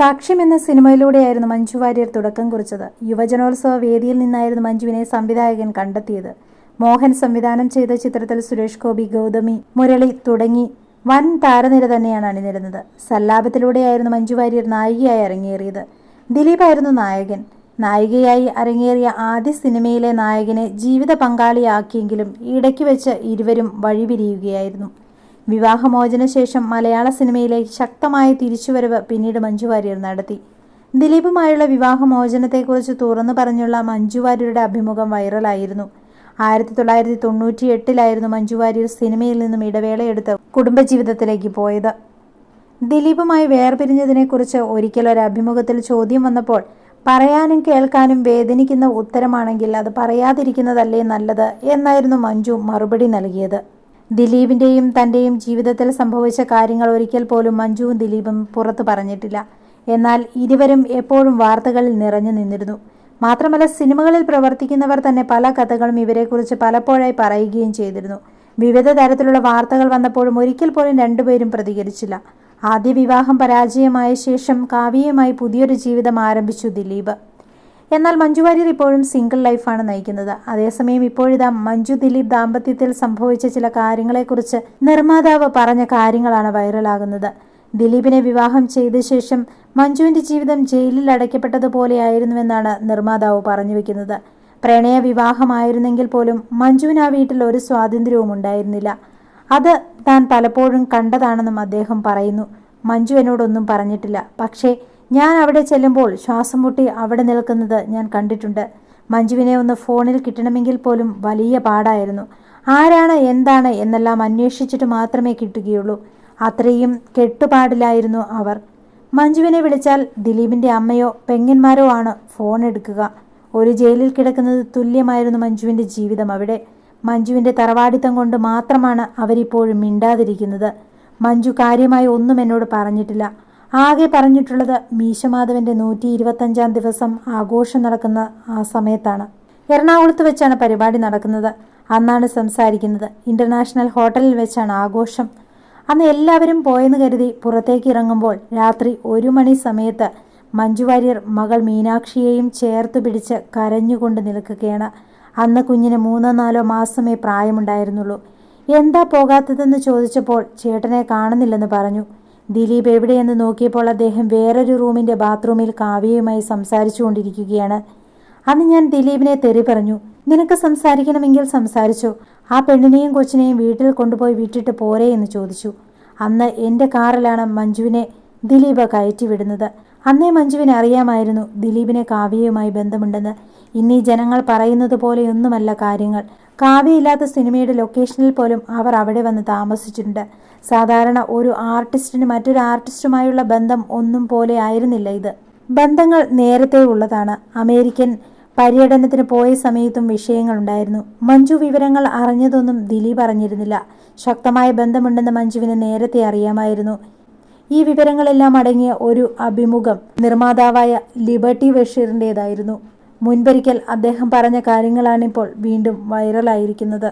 സാക്ഷ്യം എന്ന സിനിമയിലൂടെയായിരുന്നു മഞ്ജു വാര്യർ തുടക്കം കുറിച്ചത്. യുവജനോത്സവ വേദിയിൽ നിന്നായിരുന്നു മഞ്ജുവിനെ സംവിധായകൻ കണ്ടെത്തിയത്. മോഹൻ സംവിധാനം ചെയ്ത ചിത്രത്തിൽ സുരേഷ് ഗോപി ഗൗതമി മുരളി തുടങ്ങി വൻ താരനിര തന്നെയാണ് അണിനിരുന്നത്. സല്ലാപത്തിലൂടെയായിരുന്നു മഞ്ജു വാര്യർ നായികയായി അരങ്ങേറിയത്. ദിലീപായിരുന്നു നായകൻ. നായികയായി അരങ്ങേറിയ ആദ്യ സിനിമയിലെ നായകനെ ജീവിത പങ്കാളിയാക്കിയെങ്കിലും ഇടയ്ക്ക് വെച്ച് ഇരുവരും വഴിപിരിയുകയായിരുന്നു. വിവാഹമോചന ശേഷം മലയാള സിനിമയിലെ ശക്തമായ തിരിച്ചുവരവ് പിന്നീട് മഞ്ജു വാര്യർ നടത്തി. ദിലീപുമായുള്ള വിവാഹമോചനത്തെക്കുറിച്ച് തുറന്നു പറഞ്ഞുള്ള മഞ്ജു വാര്യരുടെ അഭിമുഖം വൈറലായിരുന്നു. ആയിരത്തി തൊള്ളായിരത്തി തൊണ്ണൂറ്റി എട്ടിലായിരുന്നു മഞ്ജു വാര്യർ സിനിമയിൽ നിന്നും ഇടവേളയെടുത്ത് കുടുംബജീവിതത്തിലേക്ക് പോയത്. ദിലീപുമായി വേർപിരിഞ്ഞതിനെക്കുറിച്ച് ഒരിക്കൽ ഒരു അഭിമുഖത്തിൽ ചോദ്യം വന്നപ്പോൾ പറയാനും കേൾക്കാനും വേദനിക്കുന്ന ഉത്തരമാണെങ്കിൽ അത് പറയാതിരിക്കുന്നതല്ലേ നല്ലത്? എന്നായിരുന്നു മഞ്ജു മറുപടി നൽകിയത്. ദിലീപിന്റെയും തന്റെയും ജീവിതത്തിൽ സംഭവിച്ച കാര്യങ്ങൾ ഒരിക്കൽ പോലും മഞ്ജുവും ദിലീപും പുറത്തു പറഞ്ഞിട്ടില്ല. എന്നാൽ ഇരുവരും എപ്പോഴും വാർത്തകളിൽ നിറഞ്ഞു നിന്നിരുന്നു. മാത്രമല്ല സിനിമകളിൽ പ്രവർത്തിക്കുന്നവർ തന്നെ പല കഥകളും ഇവരെക്കുറിച്ച് പലപ്പോഴായി പറയുകയും ചെയ്തിരുന്നു. വിവിധ തരത്തിലുള്ള വാർത്തകൾ വന്നപ്പോഴും ഒരിക്കൽ പോലും രണ്ടുപേരും പ്രതികരിച്ചില്ല. ആദ്യ വിവാഹം പരാജയമായ ശേഷം കാവ്യയുമായി പുതിയൊരു ജീവിതം ആരംഭിച്ചു ദിലീപ്. എന്നാൽ മഞ്ജു വാര്യർ ഇപ്പോഴും സിംഗിൾ ലൈഫാണ് നയിക്കുന്നത്. അതേസമയം ഇപ്പോഴിതാ മഞ്ജു ദിലീപ് ദാമ്പത്യത്തിൽ സംഭവിച്ച ചില കാര്യങ്ങളെക്കുറിച്ച് നിർമ്മാതാവ് പറഞ്ഞ കാര്യങ്ങളാണ് വൈറലാകുന്നത്. ദിലീപിനെ വിവാഹം ചെയ്ത ശേഷം മഞ്ജുവിന്റെ ജീവിതം ജയിലിൽ അടയ്ക്കപ്പെട്ടതുപോലെയായിരുന്നുവെന്നാണ് നിർമ്മാതാവ് പറഞ്ഞു വെക്കുന്നത്. പ്രണയ വിവാഹമായിരുന്നെങ്കിൽ പോലും മഞ്ജുവിന് ആ വീട്ടിൽ ഒരു സ്വാതന്ത്ര്യവും ഉണ്ടായിരുന്നില്ല. അത് താൻ പലപ്പോഴും കണ്ടതാണെന്നും അദ്ദേഹം പറയുന്നു. മഞ്ജു എന്നോടൊന്നും പറഞ്ഞിട്ടില്ല. പക്ഷേ ഞാൻ അവിടെ ചെല്ലുമ്പോൾ ശ്വാസം മുട്ടി അവിടെ നിൽക്കുന്നത് ഞാൻ കണ്ടിട്ടുണ്ട്. മഞ്ജുവിനെ ഒന്ന് ഫോണിൽ കിട്ടണമെങ്കിൽ പോലും വലിയ പാടായിരുന്നു. ആരാണ് എന്താണ് എന്നെല്ലാം അന്വേഷിച്ചിട്ട് മാത്രമേ കിട്ടുകയുള്ളൂ. അത്രയും കെട്ടുപാടിലായിരുന്നു അവർ. മഞ്ജുവിനെ വിളിച്ചാൽ ദിലീപിന്റെ അമ്മയോ പെങ്ങന്മാരോ ആണ് ഫോൺ എടുക്കുക. ഒരു ജയിലിൽ കിടക്കുന്നത് തുല്യമായിരുന്നു മഞ്ജുവിന്റെ ജീവിതം അവിടെ. മഞ്ജുവിന്റെ തറവാടിത്തം കൊണ്ട് മാത്രമാണ് അവരിപ്പോഴും മിണ്ടാതിരിക്കുന്നത്. മഞ്ജു കാര്യമായി ഒന്നും എന്നോട് പറഞ്ഞിട്ടില്ല. ആകെ പറഞ്ഞിട്ടുള്ളത് മീശമാധവന്റെ നൂറ്റി ഇരുപത്തഞ്ചാം ദിവസം ആഘോഷം നടക്കുന്ന ആ സമയത്താണ്. എറണാകുളത്ത് വെച്ചാണ് പരിപാടി നടക്കുന്നത്. അന്നാണ് സംസാരിക്കുന്നത്. ഇന്റർനാഷണൽ ഹോട്ടലിൽ വെച്ചാണ് ആഘോഷം. അന്ന് എല്ലാവരും പോയെന്ന് കരുതി പുറത്തേക്ക് ഇറങ്ങുമ്പോൾ രാത്രി ഒരു മണി സമയത്ത് മഞ്ജു വാര്യർ മകൾ മീനാക്ഷിയെയും ചേർത്ത് പിടിച്ച് കരഞ്ഞുകൊണ്ട് നിൽക്കുകയാണ്. അന്ന് കുഞ്ഞിന് മൂന്നോ നാലോ മാസമേ പ്രായമുണ്ടായിരുന്നുള്ളൂ. എന്താ പോകാത്തതെന്ന് ചോദിച്ചപ്പോൾ ചേട്ടനെ കാണുന്നില്ലെന്ന് പറഞ്ഞു. ദിലീപ് എവിടെയെന്ന് നോക്കിയപ്പോൾ അദ്ദേഹം വേറൊരു റൂമിന്റെ ബാത്റൂമിൽ കാവ്യയുമായി സംസാരിച്ചു കൊണ്ടിരിക്കുകയാണ് അന്ന് ഞാൻ ദിലീപിനെ തെറി പറഞ്ഞു. നിനക്ക് സംസാരിക്കണമെങ്കിൽ സംസാരിച്ചു. ആ പെണ്ണിനെയും കൊച്ചിനെയും വീട്ടിൽ കൊണ്ടുപോയി വിട്ടിട്ട് പോരെ എന്ന് ചോദിച്ചു. അന്ന് എന്റെ കാറിലാണ് മഞ്ജുവിനെ ദിലീപ് കയറ്റി വിടുന്നത് അന്നേ മഞ്ജുവിനെ അറിയാമായിരുന്നു ദിലീപിനെ കാവ്യയുമായി ബന്ധമുണ്ടെന്ന്. ഇന്നീ ജനങ്ങൾ പറയുന്നത് പോലെയൊന്നുമല്ല കാര്യങ്ങൾ. കാവ്യയില്ലാത്ത സിനിമയുടെ ലൊക്കേഷനിൽ പോലും അവർ അവിടെ വന്ന് താമസിച്ചിട്ടുണ്ട്. സാധാരണ ഒരു ആർട്ടിസ്റ്റിന് മറ്റൊരു ആർട്ടിസ്റ്റുമായുള്ള ബന്ധം ഒന്നും പോലെ ആയിരുന്നില്ല ഇത്. ബന്ധങ്ങൾ നേരത്തെ ഉള്ളതാണ്. അമേരിക്കൻ പര്യടനത്തിന് പോയ സമയത്തും വിഷയങ്ങളുണ്ടായിരുന്നു മഞ്ജു വിവരങ്ങൾ അറിഞ്ഞതൊന്നും ദിലീപ് അറിഞ്ഞിരുന്നില്ല. ശക്തമായ ബന്ധമുണ്ടെന്ന് മഞ്ജുവിന് നേരത്തെ അറിയാമായിരുന്നു. ഈ വിവരങ്ങളെല്ലാം അടങ്ങിയ ഒരു അഭിമുഖം നിർമ്മാതാവായ ലിബർട്ടി ബഷീറിന്റെതായിരുന്നു മുൻപൊരിക്കൽ അദ്ദേഹം പറഞ്ഞ കാര്യങ്ങളാണിപ്പോൾ വീണ്ടും വൈറലായിരിക്കുന്നത്.